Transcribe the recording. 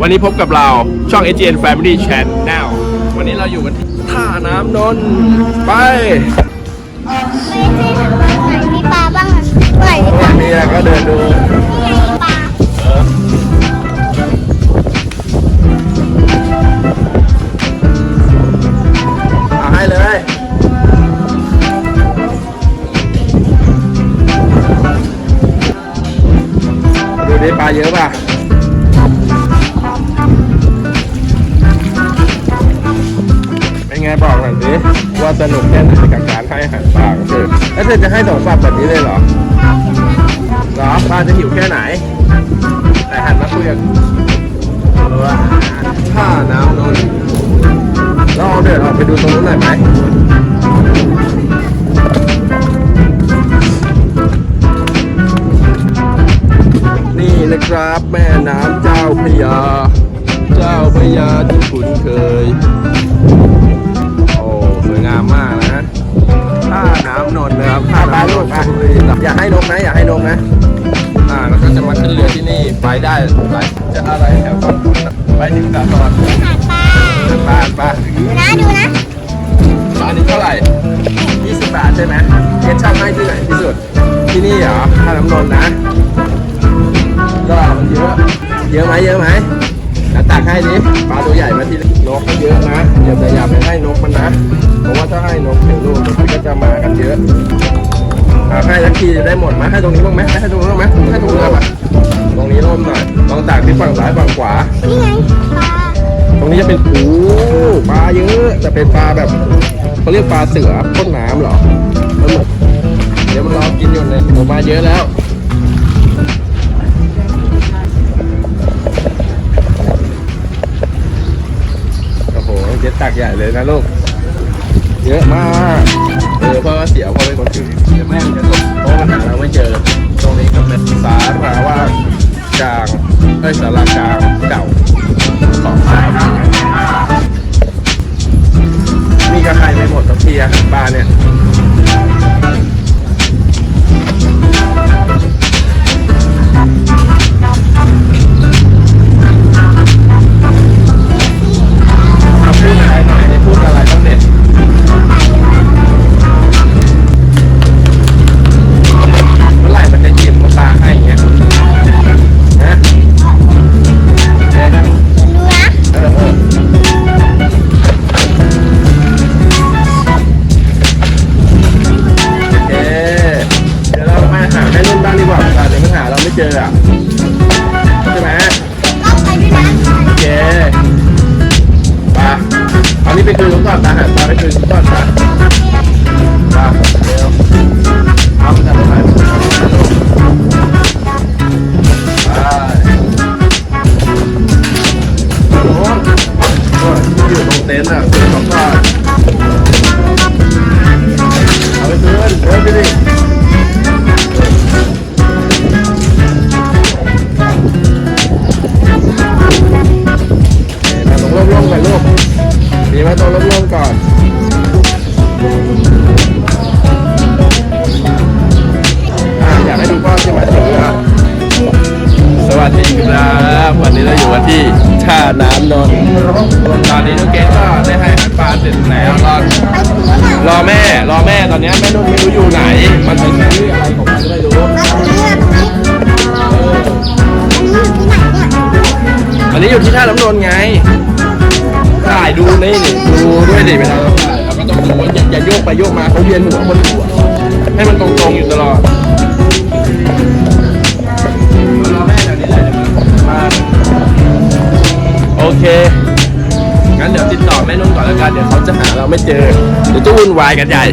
วันนี้พบกับเราช่อง AGN Family Channel วันนี้เราอยู่กันที่ท่าน้ำนนท์ไปมีปลาบ้างไหนมีปลานี่ก็เดินดูปลาเอาให้เลย ดูดิปลาเยอะป่ะ งบอกหน่อยสิว่าสนุกแค่ไหนกับการให้อาหารปลาของเธอแล้วเธอจะให้สองฝักแบบนี้เลยเหรอเหรอปลาจะหิวแค่ไหนแต่หันมาคุยกันว่าท่าน้ำนนท์เราเอาเดินออกไปดูตรงนู้นหน่อยไหมนี่นะครับแม่น้ำเจ้าพยา เจ้าพยาที่คุ้นเคยามมากนะท่าน้ำนนท์นะครับท่าน้ำนนท์อย่าให้นกนะ อย่าให้นกนะ อ่าแล้วก็จะมาขึ้นเรือที่นี่ไปได้หลายจะอะไรแถวฝั่งนู้นน่ะไปถึงสาทรหาปลาบ้านป้าดูนะดูนะบ้านนี้เท่าไหร่ 20 บาทใช่ไหมเอ็ดชอบให้ที่ไหนที่สุด ที่นี่เหรอท่าน้ำนนท์นะก็มันเยอะเยอะไหมเยอะไหมแล้วตักให้ดิปลาตัวใหญ่มาที่ นกเยอะนะอย่าแต่อย่าไปให้นกมันนะ เพราะว่าถ้าให้นกถึงลูกมันก็จะมากันเยอะอาให้ทักทีจะได้หมดไหมให้ตรงนี้บ้างไหมให้ตรงนู้บ้างไหมให้ตรงนู้นอะตรงนี้ร่มหน่อยลองตักที่ฝั่งซ้ายฝั่งขวา นี่ไงปลา ตรงนี้จะเป็นปูปลาเยอะจะเป็นปลาแบบเขาเรียกปลาเสือพ่นน้ำเหรอเหมือนเดี๋ยวมันรอกินอยู่เลยออกมาเยอะแล้ว เจ็ดตักใหญ่เลยนะลูก เยอะมาก เออเพราะว่อเสียเพราะเป็นคนถือเดี๋ยวแม่งจะตกเพราะปัญหาเราไม่เจอ ตรงนี้ก็เป็นสาราว่ากลางเอ้ยสารากลางเก่าของไทยนี่ก็ใครไม่หมดสักทีอาหารปลาเนี่ย นี้ไปคืนเขาก่อนตาหาปลาไปคืนเขาก่อนนะไปเดี๋ยวเอาไปทำอะไรไปโอ้โหโอ้ยอยู่ตรงเต็นท์อะคืนเขาก่อน ดีไหมตรงร่มๆก่อนอะอยากให้ดูพ่อที่มาถึงอะสวัสดีครับวันนี้เราอยู่กันที่ท่าน้ำนนท์ตอนนี้น้องเกดก็ได้ให้อาหารปลาเสร็จแล้วรอไปถึงแล้วรอแม่รอแม่ตอนนี้แม่นุ่นไม่รู้อยู่ไหน มันเป็นชื่ออะไรของมันไม่รู้อันนี้อยู่ที่ไหนเนี่ยอันนี้อยู่ที่าน้ำนนท์ไงายดูนี่นี่ดูด้วยดิเวลาเราถ่ายเราก็ต้องดูว่าอย่าอย่าโยกไปโยกมาเขาเวียนหัวคนหัว ให้มันตรงๆอยู่ตลอดรอแม่เดี๋ยวนี้เลยมาโอเค งั้นเดี๋ยวติดต่อแม่นุ่นก่อนแล้วกัน เดี๋ยวเขาจะหาเราไม่เจอ เดี๋ยวจะวุ่นวายกันใหญ่